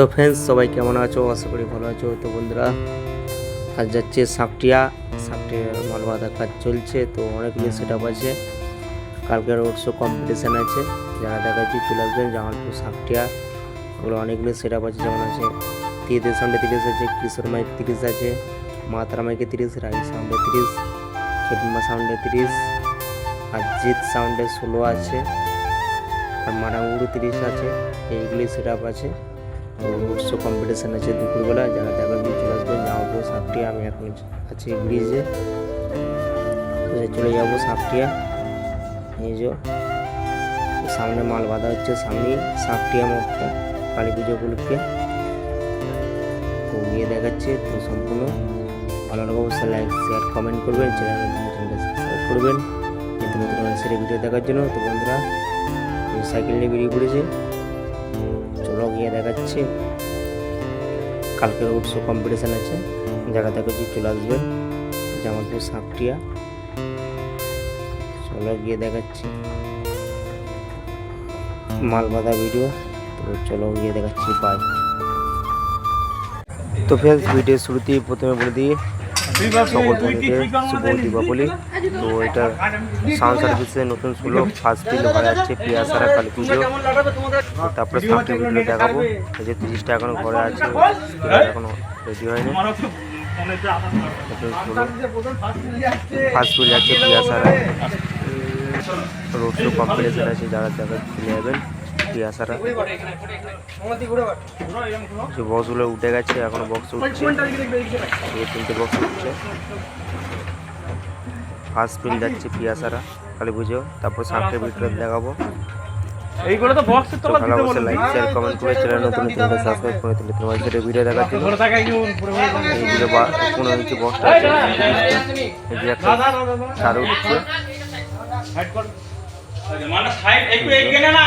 তো ফ্রেন্ডস সবাই কেমন আছো? আশা করি ভালো আছো। তো বন্ধুরা, আজ যাচ্ছে সাপটিয়া। সাপটিয়া মাল বাঁধা কাজ চলছে, তো অনেকগুলি সেট আপ আছে। কালকে রোড শো কম্পিটিশান আছে। যারা দেখাচ্ছি চলে আসবেন, জামালপুর সাপটিয়া। ওগুলো অনেকগুলি সেট আপ আছে, যেমন আছে তিরিশ সাউন্ডে তিরিশ আছে, কিশোর মাইক তিরিশ আছে মা তারা মাইকে তিরিশ রাই সাউন্ডে তিরিশ খেলমা সাউন্ডে তিরিশ আর জিৎ সাউন্ডে ষোলো আছে, আর মারাঙ্গুড়ি তিরিশ আছে। এইগুলি সেট আপ আছে। উৎস কম্পিটিশান আছে দুপুরবেলা, যারা দেখার দিয়ে চলে আসবেন জামাপুর সাপটিয়া, আমি এখন আছি ব্রিজে চলে যাব সাপটিয়া। এই সামনে মাল বাঁধা হচ্ছে সামনেই সাপটিয়া মঠটা, কালী পুজো উপলক্ষে। তো গিয়ে দেখাচ্ছে তো সম্পূর্ণ। ভালো লাগবে অবশ্যই লাইক শেয়ার কমেন্ট করবেন চ্যানেল সাবস্ক্রাইব করবেন। নতুন নতুন সেরে ভিডিও দেখার জন্য। তো বন্ধুরা সাইকেল নিয়ে বেরিয়ে পড়েছে চলো দেখাচ্ছি। কালকে উৎস কম্পিটিশান আছে যারা দেখাচ্ছি চলে আসবেন জামালপুর সাপটিয়া। চলো গিয়ে দেখাচ্ছি। মাল ভিডিও তো চলো গিয়ে দেখাচ্ছি বাই তো ফ্রেন্ডস ভিডিও শুরুতেই প্রথমে বলে দিই সকল বন্ধুদের শুভ দীপাবলি তো এটা সাউন্ড সার্ভিসে নতুন শুলো ফার্স্ট দিন হয়ে যাচ্ছে পিয়াসারা কালী পুজো তারপরে সামনে ভিডিও দেখাবো এই যে তিরিশটা এখনও ঘরে আছে এখনও রেডি হয়নি ফার্স্ট পুজো যাচ্ছে পিয়াসারা রোড শো কম্পিটিশন আছে যারা যারা চলে যাবেন পিয়াসারা যে বক্সগুলো উঠে গেছে এখনও বক্স উঠছে এই তিনটে বক্স উঠছে ফার্স্ট ফিল যাচ্ছে পিয়াসারা কালী পুজো তারপর সামনে ভিডিও দেখাবো এইগুলো তো বক্সে তো ভালো অবশ্যই লাইক শেয়ার কমেন্ট করে চ্যানেল নতুন নতুন সাবস্ক্রাইব করে তুলে তোমার সাথে ভিডিও দেখার জন্য ধরে পুরো এই ভিডিও বা কোনো কিছু বক্সটা আছে এই যে একটা সার উঠছে একটু এগিয়ে না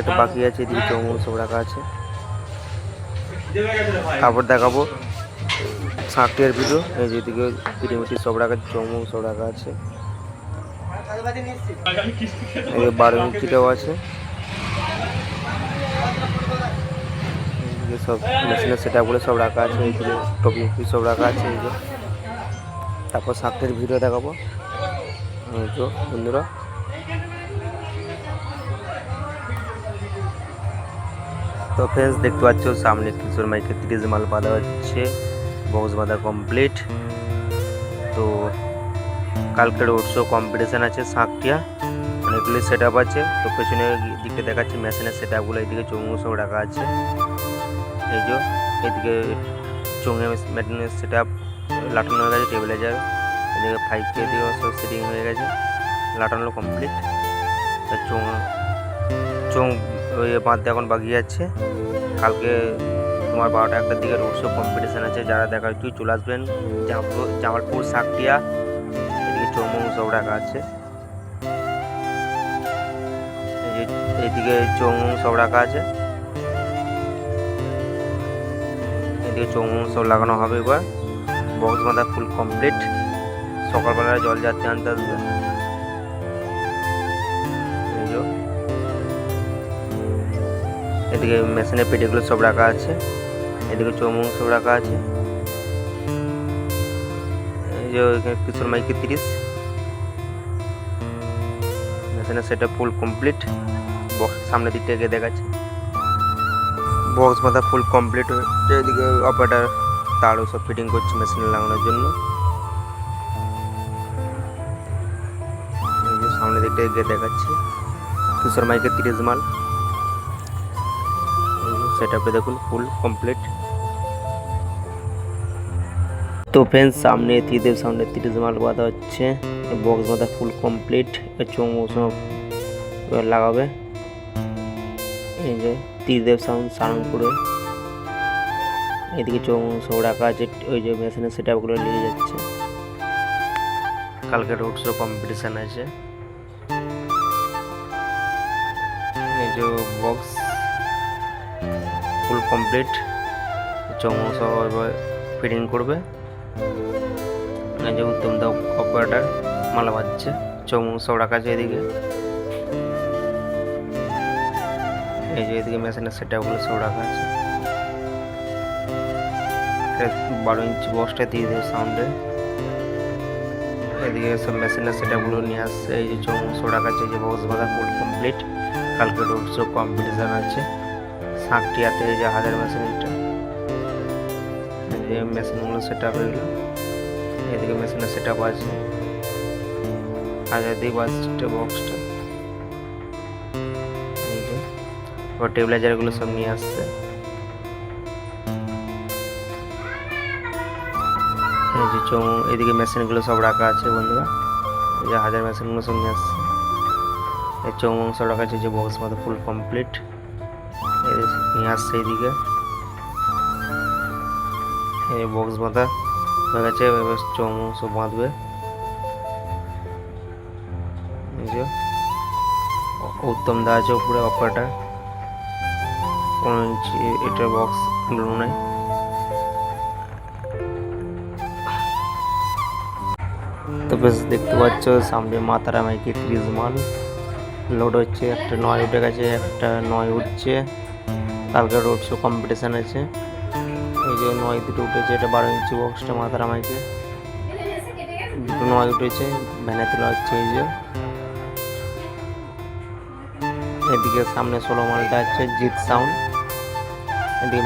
একটু বাকি আছে এদিকে চৌমুখ সব রাখা আছে। তারপর দেখাবো। ভিডিও এই যেদিকে পিটিমিটি সব রাখা আছে চৌমুখ সব রাখা আছে। এই যে বারো ইঞ্চিটাও আছে। সব মেশিনের সেট আপগুলো সব রাখা আছে টপি সব রাখা আছে এই যে। তারপর ভিডিও দেখাবো। বন্ধুরা। তো ফ্রেন্ডস দেখতে পাচ্ছ, সামনে কিশোর মাইকে তিরিশ মাল বাঁধা হচ্ছে বক্স বাঁধা কমপ্লিট তো কালকের উৎসব কম্পিটিশান আছে সাঁকটিয়া, অনেকগুলি সেট আপ আছে। তো পেছনে দিকে দেখাচ্ছে মেশিনের সেট আপগুলো এইদিকে চৌমু সব রাখা আছে। এই যে এইদিকে চৌঙে মেশিনের সেট আপ লাটানো হয়ে গেছে টেবিলাইজার এদিকে ফাইভ কে দিকেও সব সেটিং হয়ে গেছে, লাটানো কমপ্লিট চৌ চৌ ওই বাঁধতে এখন বাকি যাচ্ছে কালকে তোমার বারোটা একটার দিকে রোড শো কম্পিটিশান আছে, যারা দেখার তুই চলে আসবেন। জামালপুর সাকটিয়া এদিকে চৌমৌ সব রাখা আছে। এইদিকে চৌমৌ সব রাখা আছে। এদিকে চৌমৌ সব লাগানো হবে এবার। বক্স বাঁধা ফুল কমপ্লিট সকালবেলায় জল যাচ্ছে আনতে আসবে। এদিকে মেশিনের পেটিগুলো সব রাখা আছে, এদিকে চৌমুং সব রাখা আছে। এই যে কিশোর মাইকে তিরিশ। মেশিনের সেটা ফুল কমপ্লিট বক্স সামনের দিকটা গিয়ে দেখাচ্ছে। বক্স মাথা ফুল কমপ্লিট হচ্ছে, এদিকে অপারেটার তারও সব ফিটিং করছে মেশিনে লাগানোর জন্য। সামনের দিকটা গিয়ে দেখাচ্ছে কিশোর মাইকে তিরিশ মাল। সেট দেখুন ফুল কমপ্লিট তো ফ্রেন্ডস সামনে ত্রিদেব সামনে তিরিশ মাল বাঁধা হচ্ছে। বক্স বাঁধা ফুল কমপ্লিট চৌমু সব লাগাবে। এই যে ত্রিদেব সাউন্ড সারংপুরে এদিকে চৌমু সব রাখা আছে। ওই যে মেশিনের সেট আপগুলো নিয়ে যাচ্ছে। কালকে রোড শো কম্পিটিশান আছে। এই যে বক্স ফুল কমপ্লিট চৌমো এবার ফিটিং করবে। যে উত্তম দা অপারেটার মালা বাজছে চৌমো সব রাখা আছে এদিকে। এই যে এদিকে মেশিনের সেট আপগুলো সব রাখা আছে। বারো ইঞ্চি বক্সটা দিয়ে দেবে সাউন্ডে এদিকে সব মেশিনের সেটাগুলো নিয়ে আসছে, এই যে চৌমুশো রাখা আছে যে বক্স বাঁধা ফুল কমপ্লিট কালকে রোড শো কম্পিটিশান আছে। সাঁকটিয়াতে এই যে হাজার মেশিনটা, এই মেশিনগুলো সেট আপ এগুলো এদিকে মেশিনের সেট আপ আছে দিয়ে বাজছে বক্সটা এই যে টেবিলাইজারগুলো সব নিয়ে আসছে। এই যে চৌ এদিকে মেশিনগুলো সব রাখা আছে বন্ধুরা। এই যে হাজার মেশিনগুলো সব নিয়ে আসছে। এই চৌমং, সব রাখা আছে যে বক্স মতো ফুল কমপ্লিট নিয়ে আসছে এইদিকে। এই বক্স বাঁধা হয়ে গেছে, এবার চৌমং সব বাঁধবে। উত্তম দা আছে উপরে অপারেটার কোনো ইঞ্চি এটা বক্স নাই। তো বেশ, দেখতে পাচ্ছ, সামনে মাতারা মাইকে ত্রিশ মাল লোড হচ্ছে, একটা নয় উঠে গেছে, একটা নয় উঠছে। কালকে রোড শো কম্পিটিশান আছে এই যে নয় দুটো উঠেছে, এটা বারো ইঞ্চি বক্সটা মাতারা মাইকে দুটো নয় উঠেছে, ভ্যানে তোলা হচ্ছে এই যে। এদিকে সামনে ষোলো মালটা আছে, জিৎ সাউন্ড এদিকে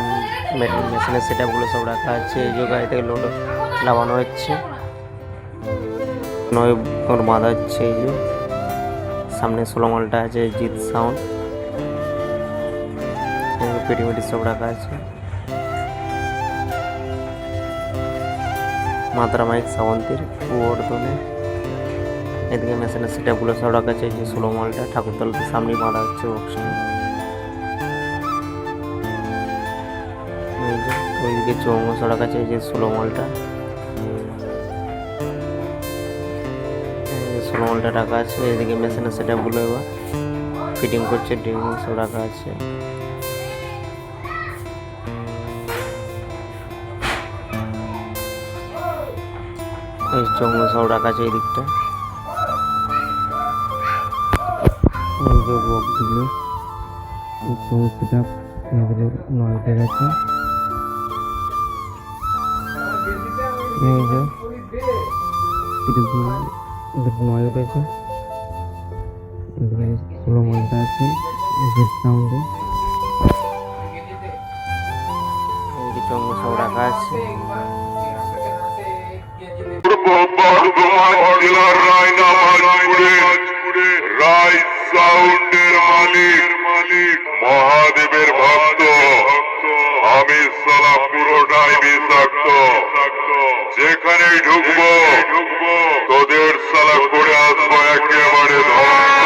মেশিনের সেট আপগুলো সব রাখা আছে, এই যে গাড়ি থেকে লোড নামানো হচ্ছে। নয় ওর বাঁধা হচ্ছে এই যে। সামনে ষোলো মালটা আছে, জিৎ সাউন্ড পেটি মেটি সব রাখা আছে মাত্রা মাইক সাবন্তীর বর্ধনে এদিকে মেশিনের আপগুলো সব রাখা আছে যে ষোলো মালটা ঠাকুরতলাতে সামনেই বাঁধা হচ্ছে যে ওইদিকে চৌমো সড়ক আছে যে ষোলো মালটা ষোলো মালটা রাখা আছে, এদিকে মেশিনের সেট আপগুলো এবার ফিটিং করছে ড্রিলিং সব রাখা আছে। এই চৌমো সব রাখা আছে এই দিকটা এই যে বক্সগুলো এই চৌমো সেট আপ এগুলো নয় উঠে গেছে এই যে আছে যেখানেই ঢুকবো। তোদের সালা করে আসব একেবারে ধ্বংস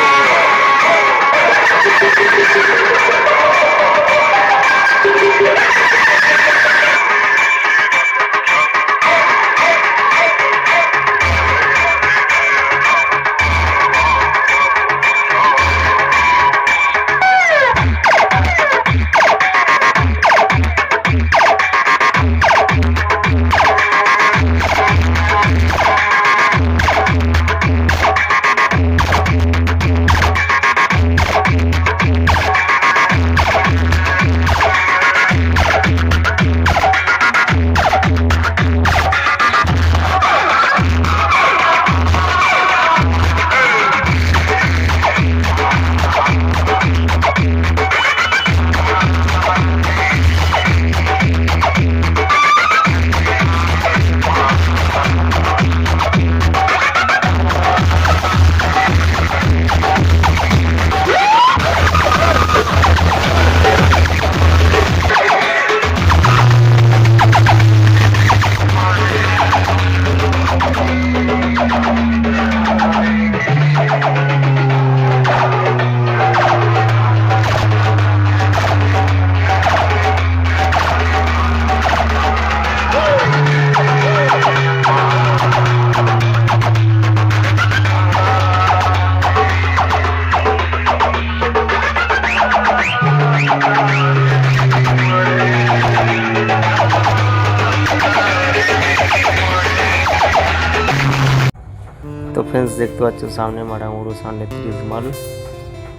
তো ফ্রেন্ডস দেখতে পাচ্ছ, সামনে মারামুড়ু সামনে তিরিশ মাল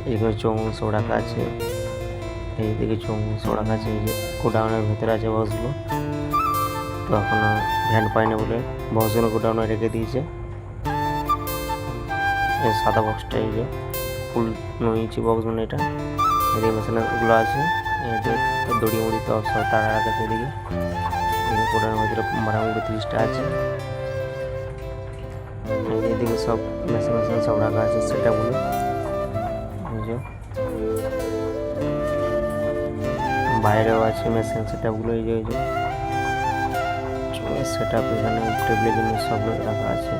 এইখানে চৌমুশ রাখা আছে এইদিকে চৌমুশ রাখা আছে এই যে গোডাউনের ভেতরে আছে বসগুলো। তো এখনও ভ্যান পায়নি বলে বক্সগুলো গোডাউনে রেখে দিয়েছে। সাদা বক্সটা এই যে ফুল নিয়েছি বক্সগুলো এটা। এদিকে মেশিনগুলো আছে। এদিকে দড়ি মুড়ি তো সব টাকা রাখা আছে এদিকে গোডাউনের ভিতরে মোটামুটি তিরিশটা আছে। সব মেশিন মেশিন সব রাখা আছে সেটাগুলো বাইরেও আছে মেশিন সেটআপগুলো এই যে সেট আপ এখানে টেবিলের জন্য সব রাখা আছে।